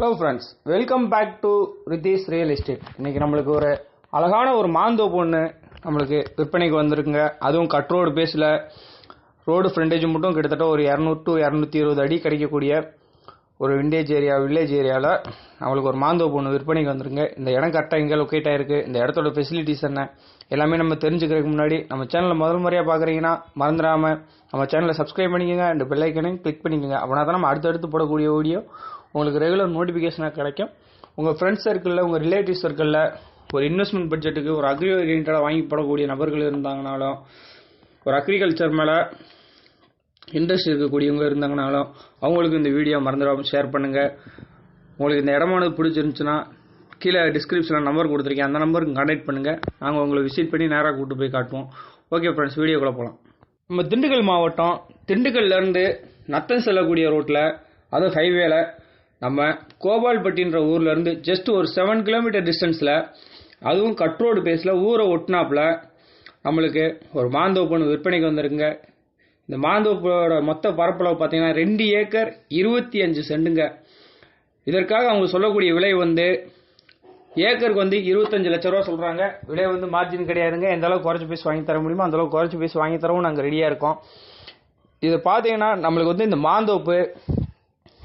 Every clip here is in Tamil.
Hello friends welcome back to Ritheesh real estate இன்னைக்கு நம்மளுக்கு ஒரு அழகான ஒரு மாந்தோப்பு ஒன்று நம்மளுக்கு விற்பனைக்கு வந்திருக்குங்க. அதுவும் கட் ரோடு பேஸில் ரோடு ஃப்ரண்டேஜ் மட்டும் கிட்டத்தட்ட ஒரு இரநூறு டு இரநூத்தி இருபது அடி கிடைக்கக்கூடிய ஒரு விண்டேஜ் ஏரியா வில்லேஜ் ஏரியாவில் நம்மளுக்கு ஒரு மாந்தோப்பு ஒன்று விற்பனைக்கு வந்திருங்க இந்த இடம் கரெக்டாக எங்கே லொக்கேட் ஆயிருக்கு இந்த இடத்தோட ஃபெசிலிட்டிஸ் என்ன எல்லாமே நம்ம தெரிஞ்சுக்கிறதுக்கு முன்னாடி நம்ம சேனலில் முதல் முறையாக பார்க்குறீங்கன்னா மறந்துடாமல் நம்ம சேனலை சப்ஸ்கிரைப் பண்ணிக்கோங்க. அண்ட் பெல்லைக்கனையும் கிளிக் பண்ணிக்கோங்க. அப்படின்னா தான் நம்ம அடுத்தடுத்து போடக்கூடிய வீடியோ உங்களுக்கு ரெகுலர் நோட்டிஃபிகேஷனாக கிடைக்கும். உங்கள் ஃப்ரெண்ட்ஸ் சர்க்கிளில் உங்கள் ரிலேட்டிவ் சர்க்கிளில் ஒரு இன்வெஸ்ட்மெண்ட் பட்ஜெட்டுக்கு ஒரு அக்ரி ஓரியன்டாக வாங்கி போடக்கூடிய நபர்கள் இருந்தாங்கனாலும் ஒரு அக்ரிகல்ச்சர் மேலே இன்ட்ரெஸ்ட் இருக்கக்கூடியவங்க இருந்தாங்கனாலும் அவங்களுக்கு இந்த வீடியோ மறந்துடாமல் ஷேர் பண்ணுங்கள் உங்களுக்கு இந்த இடமானது பிடிச்சிருந்துச்சுன்னா கீழே டிஸ்கிரிப்ஷனில் நம்பர் கொடுத்துருக்கேன். அந்த நம்பருக்கு கான்டாக்ட் பண்ணுங்கள் நாங்கள் உங்களை விசிட் பண்ணி நேராக கூப்பிட்டு போய் காட்டுவோம். ஓகே ஃப்ரெண்ட்ஸ் வீடியோக்குள்ளே போகலாம் நம்ம திண்டுக்கல் மாவட்டம் திண்டுக்கல்லேருந்து நத்தம் செல்லக்கூடிய ரோட்டில் அதுவும் ஹைவேல நம்ம கோபால்பட்டின்ற ஊர்ல இருந்து ஜஸ்ட் ஒரு செவன் கிலோமீட்டர் டிஸ்டன்ஸில் அதுவும் கட்ரோடு பேஸில் ஊரை ஒட்டினாப்புல நம்மளுக்கு ஒரு மாந்தோப்புன்னு விற்பனைக்கு வந்திருக்குங்க. இந்த மாந்தோப்போட மொத்த பரப்பளவு பார்த்தீங்கன்னா ரெண்டு ஏக்கர் இருபத்தி அஞ்சு சென்டுங்க இதற்காக அவங்க சொல்லக்கூடிய விலை வந்து ஏக்கருக்கு வந்து இருபத்தஞ்சு லட்ச ரூபா சொல்றாங்க. விலை வந்து மார்ஜின் கிடையாதுங்க. எந்த அளவுக்கு குறைச்சி பேசி வாங்கி தர முடியுமோ அந்த அளவுக்கு குறைச்சி பேசி வாங்கி தரவும் நாங்கள் ரெடியாக இருக்கோம். இதை பார்த்தீங்கன்னா நம்மளுக்கு வந்து இந்த மாந்தோப்பு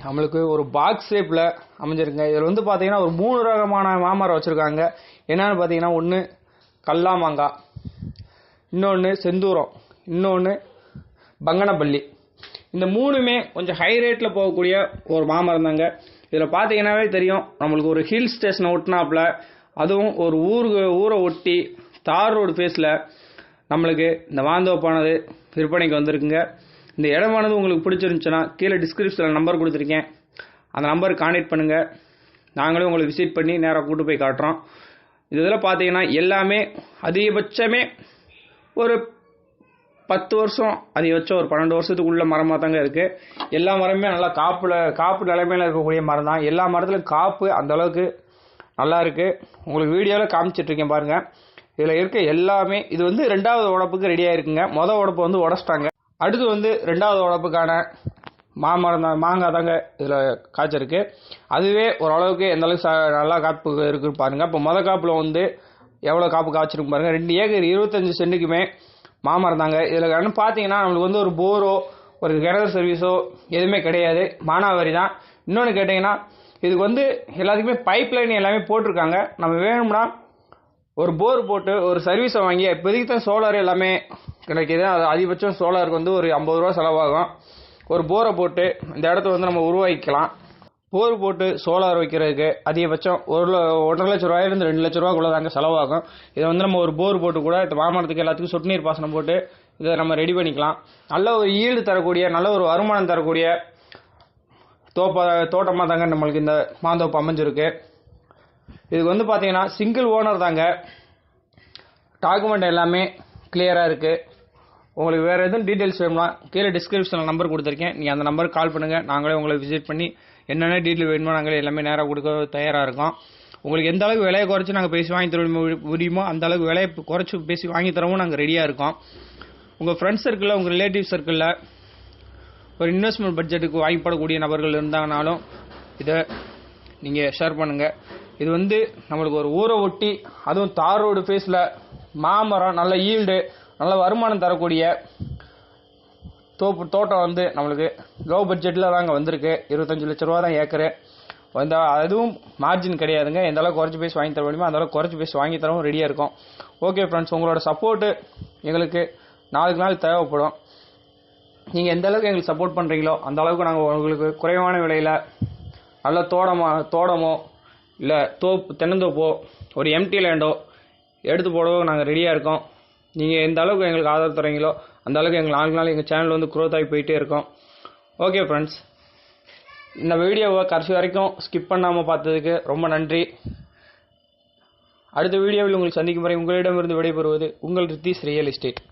நம்மளுக்கு ஒரு பாக்ஸ் ஷேப்பில் அமைஞ்சிருங்க இதில் வந்து பார்த்தீங்கன்னா ஒரு மூணு ரகமான மாமரம் வச்சுருக்காங்க. என்னென்னு பார்த்தீங்கன்னா ஒன்று கல்லா மாங்காய் இன்னொன்று செந்தூரம் இன்னொன்று பங்கனப்பள்ளி இந்த மூணுமே கொஞ்சம் ஹை ரேட்டில் போகக்கூடிய ஒரு மாமரம் தாங்க இதில் பார்த்தீங்கன்னாவே தெரியும் நம்மளுக்கு ஒரு ஹில் ஸ்டேஷனை ஒட்டினாப்புல அதுவும் ஒரு ஊருக்கு ஊரை ஒட்டி தார் ரோடு ஃபேஸில் நம்மளுக்கு இந்த மாந்தோப்பானது விற்பனைக்கு வந்திருக்குங்க. இந்த இடமானது உங்களுக்கு பிடிச்சிருந்துச்சுன்னா கீழே டிஸ்கிரிப்ஷனில் நம்பர் கொடுத்துருக்கேன். அந்த நம்பருக்கு கான்டெக்ட் பண்ணுங்கள் நாங்களே உங்களை விசிட் பண்ணி நேராக கூட்டு போய் காட்டுறோம். இதில் பார்த்தீங்கன்னா எல்லாமே அதிகபட்சமே ஒரு பத்து வருஷம் அதிகபட்சம் ஒரு பன்னெண்டு வருஷத்துக்குள்ள மரமாக தாங்க இருக்குது எல்லா மரமே நல்லா காப்பில் காப்பு நிலைமையில் இருக்கக்கூடிய மரம் தான் எல்லா மரத்துலையும் காப்பு அந்த அளவுக்கு நல்லா இருக்குது உங்களுக்கு வீடியோவில் காமிச்சிட்ருக்கேன் பாருங்கள் இதில் இருக்க எல்லாமே இது வந்து ரெண்டாவது உடப்புக்கு ரெடியாக இருக்குங்க மொதல் உடப்பு வந்து உடச்சிட்டாங்க. அடுத்து வந்து ரெண்டாவது உழப்புக்கான மாமரம் தான் மாங்காய் தாங்க இதில் காய்ச்சிருக்கு அதுவே ஓரளவுக்கு எந்த அளவுக்கு நல்லா காப்பு இருக்குன்னு பாருங்கள் இப்போ மொதல் காப்பில் வந்து எவ்வளோ காப்பு காய்ச்சிருக்கு பாருங்கள் ரெண்டு ஏக்கர் இருபத்தஞ்சு சென்ட்டுக்குமே மாமரம் தாங்க. இதில் கண்ணு பார்த்தீங்கன்னா நம்மளுக்கு வந்து ஒரு போரோ ஒரு கிணறு சர்வீஸோ எதுவுமே கிடையாது. மானாவாரி தான். இன்னொன்று கேட்டிங்கன்னா இதுக்கு வந்து எல்லாத்துக்குமே பைப் லைன் எல்லாமே போட்டிருக்காங்க. நம்ம வேணும்னா ஒரு போர் போட்டு ஒரு சர்வீஸை வாங்கி இப்போதைக்கு தான் சோலார் எல்லாமே கிடைக்கிது. அது அதிகபட்சம் சோலாருக்கு வந்து ஒரு ஐம்பது ரூபா செலவாகும். ஒரு போரை போட்டு இந்த இடத்த வந்து நம்ம உருவாக்கிக்கலாம். போர் போட்டு சோலார் வைக்கிறதுக்கு அதிகபட்சம் ஒரு ஒன்றரை லட்ச ரூபாயிலிருந்து ரெண்டு லட்ச ரூபாக்குள்ளே தாங்க செலவாகும். இதை வந்து நம்ம ஒரு போர் போட்டு கூட இந்த மாமரத்துக்கு எல்லாத்துக்கும் சொட்டு நீர் பாசனம் போட்டு இதை நம்ம ரெடி பண்ணிக்கலாம். நல்ல ஒரு ஈடு தரக்கூடிய நல்ல ஒரு வருமானம் தரக்கூடிய தோப்ப தோட்டமாக தாங்க நம்மளுக்கு இந்த மாந்தோப்பு அமைஞ்சிருக்கு. இதுக்கு வந்து பார்த்தீங்கன்னா சிங்கிள் ஓனர் தாங்க. டாக்குமெண்ட் எல்லாமே கிளியராக இருக்குது உங்களுக்கு வேறு எதுவும் டீட்டெயில்ஸ் வேணும்னா கீழே டிஸ்கிரிப்ஷனில் நம்பர் கொடுத்துருக்கேன். நீங்கள் அந்த நம்பருக்கு கால் பண்ணுங்கள் நாங்களே உங்களை விசிட் பண்ணி என்னென்ன டீட்டெயில் வேணுமோ நாங்களே எல்லாமே நேராக கொடுக்க தயாராக இருக்கோம். உங்களுக்கு எந்த அளவுக்கு விலையை குறைச்சி நாங்கள் பேசி வாங்கி தர முடியுமோ அந்த அளவுக்கு விலையை குறைச்சி பேசி வாங்கி தரவும் நாங்கள் ரெடியாக இருக்கோம். உங்கள் ஃப்ரெண்ட்ஸ் சர்க்கிளில் உங்கள் ரிலேட்டிவ் சர்க்கிளில் ஒரு இன்வெஸ்ட்மெண்ட் பட்ஜெட்டுக்கு வாங்கிப்படக்கூடிய நபர்கள் இருந்தாங்கனாலும் இதை நீங்கள் ஷேர் பண்ணுங்கள் இது வந்து நம்மளுக்கு ஒரு ஊரை ஒட்டி அதுவும் தார் ரோடு ஃபேஸில் மாமரம் நல்ல ஈல்டு நல்ல வருமானம் தரக்கூடிய தோப்பு தோட்டம் வந்து நம்மளுக்கு லோ பட்ஜெட்டில் தாங்க வந்திருக்கு. இருபத்தஞ்சு லட்ச ரூபா தான் ஏக்கரு. அந்த அதுவும் மார்ஜின் கிடையாதுங்க. எந்த அளவுக்கு குறைச்சி பேசி வாங்கி தர முடியுமோ அந்தளவுக்கு குறைச்சி பேசி வாங்கி தரவும் ரெடியாக இருக்கும். ஓகே ஃப்ரெண்ட்ஸ் உங்களோட சப்போர்ட்டு எங்களுக்கு நாளுக்கு நாள் தேவைப்படும். நீங்கள் எந்த அளவுக்கு எங்களுக்கு சப்போர்ட் பண்ணுறீங்களோ அந்த அளவுக்கு நாங்கள் உங்களுக்கு குறைவான விலையில் நல்ல தோட்டமா தோட்டமோ இல்லை தோப்பு தென்னந்தோப்போ ஒரு எம்டி லேண்டோ எடுத்து போடவும் நாங்கள் ரெடியாக இருக்கோம். நீங்கள் எந்த அளவுக்கு எங்களுக்கு ஆதரவு தரீங்களோ அந்த அளவுக்கு எங்கள் நாளுக்கு நாள் எங்கள் சேனல் வந்து க்ரோத் ஆகி போயிட்டே இருக்கோம். ஓகே ஃப்ரெண்ட்ஸ் இந்த வீடியோவை கடைசி வரைக்கும் ஸ்கிப் பண்ணாமல் பார்த்ததுக்கு ரொம்ப நன்றி. அடுத்த வீடியோவில் உங்களை சந்திக்கும் வரை உங்களிடமிருந்து விடைபெறுவது உங்கள் ரித்திஸ் ரியல் எஸ்டேட்.